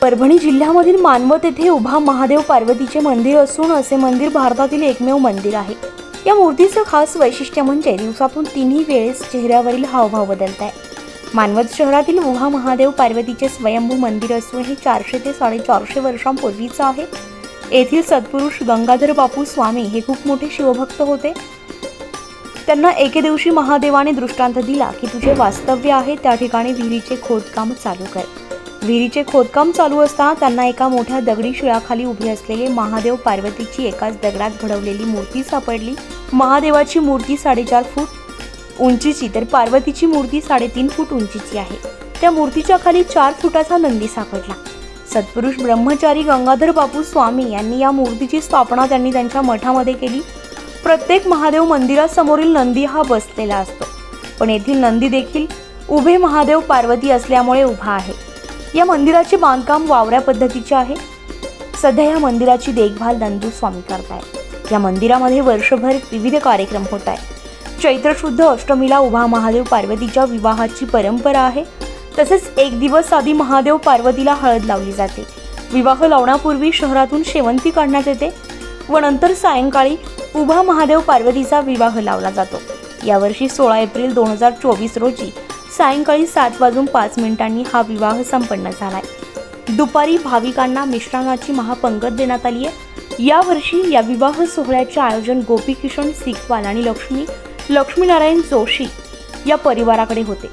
परभणी जिल्ह्यामधील मानवत येथे उभा महादेव पार्वतीचे मंदिर असून असे मंदिर भारतातील एकमेव मंदिर आहे. या मूर्तीचं खास वैशिष्ट्य म्हणजे दिवसातून तिन्ही वेळेस चेहऱ्यावरील हावभाव बदलत आहे मानवत शहरातील उभा महादेव पार्वतीचे स्वयंभू मंदिर असून हे चारशे ते साडेचारशे वर्षांपूर्वीचं आहे. येथील सत्पुरुष गंगाधर बापू स्वामी हे खूप मोठे शिवभक्त होते. त्यांना एके दिवशी महादेवाने दृष्टांत दिला की तुझे वास्तव्य आहे त्या ठिकाणी विहिरीचे खोदकाम चालू कर. विहिरीचे खोदकाम चालू असताना त्यांना एका मोठ्या दगडी शिळाखाली उभे असलेले महादेव पार्वतीची एकाच दगडात घडवलेली मूर्ती सापडली. महादेवाची मूर्ती साडेचार फूट उंचीची तर पार्वतीची मूर्ती साडेतीन फूट उंचीची आहे. त्या मूर्तीच्या खाली चार फुटाचा नंदी सापडला. सत्पुरुष ब्रह्मचारी गंगाधर बापू स्वामी यांनी या मूर्तीची स्थापना त्यांनी त्यांच्या मठामध्ये केली. प्रत्येक महादेव मंदिरासमोरील नंदी हा बसलेला असतो. पण येथील नंदी देखील उभे महादेव पार्वती असल्यामुळे उभा आहे. या मंदिराचे बांधकाम वावऱ्या पद्धतीचे आहे. सध्या या मंदिराची देखभाल नंदू स्वामी करतायत. या मंदिरामध्ये वर्षभर विविध कार्यक्रम होत आहे चैत्र शुद्ध अष्टमीला उभा महादेव पार्वतीच्या विवाहाची परंपरा आहे. तसेच एक दिवस आधी महादेव पार्वतीला हळद लावली जाते. विवाह लावण्यापूर्वी शहरातून शेवंती काढण्यात येते व नंतर सायंकाळी उभा महादेव पार्वतीचा विवाह लावला जातो. यावर्षी सोळा एप्रिल दोन हजार चोवीस रोजी सायंकाळी सात वाजून पाच मिनिटांनी हा विवाह संपन्न झालाय. दुपारी भाविकांना मिश्रांनाची महापंगत देण्यात आली आहे. यावर्षी या विवाह सोहळ्याचे आयोजन गोपीकिशन सिखवाल आणि लक्ष्मी लक्ष्मीनारायण जोशी या परिवाराकडे होते.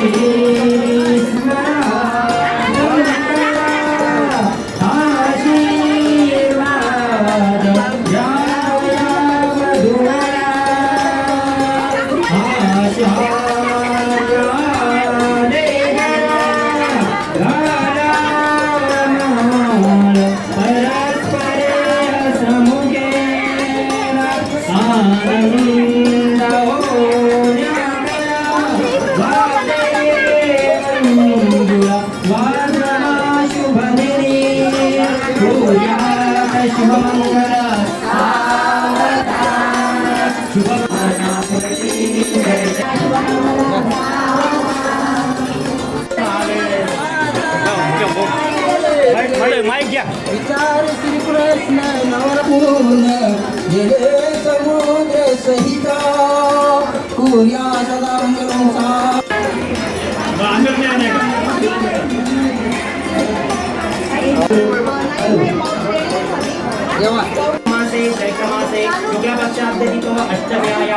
Christmas. ಶ್ರೀ ಕೃಷ್ಣ ನವರಪೂರ್ಣ ಜಡೆ ಸಮುದ್ರ ಸಹಿತ ಕೂರ್ಯಾ ಸದಾ ಮಂಗಲಂ ಸಾ शुक्लपक्षाब्दधिको अष्टम्याया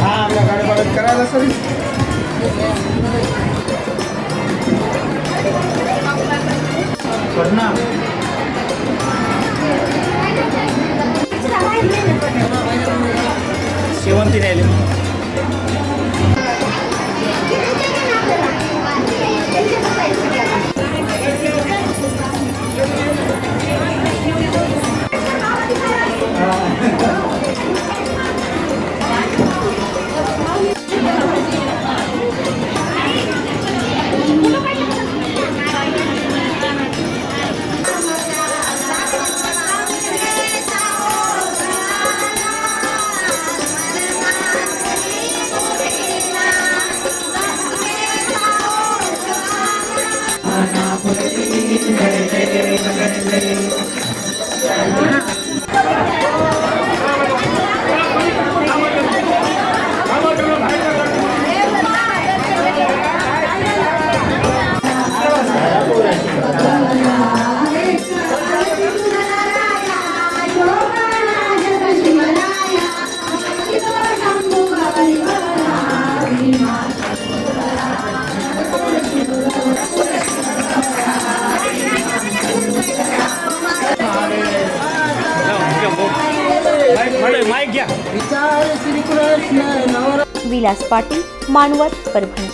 हा आपल्या गाडी करायला सर पडना विलास पाटील मानवत परभणी.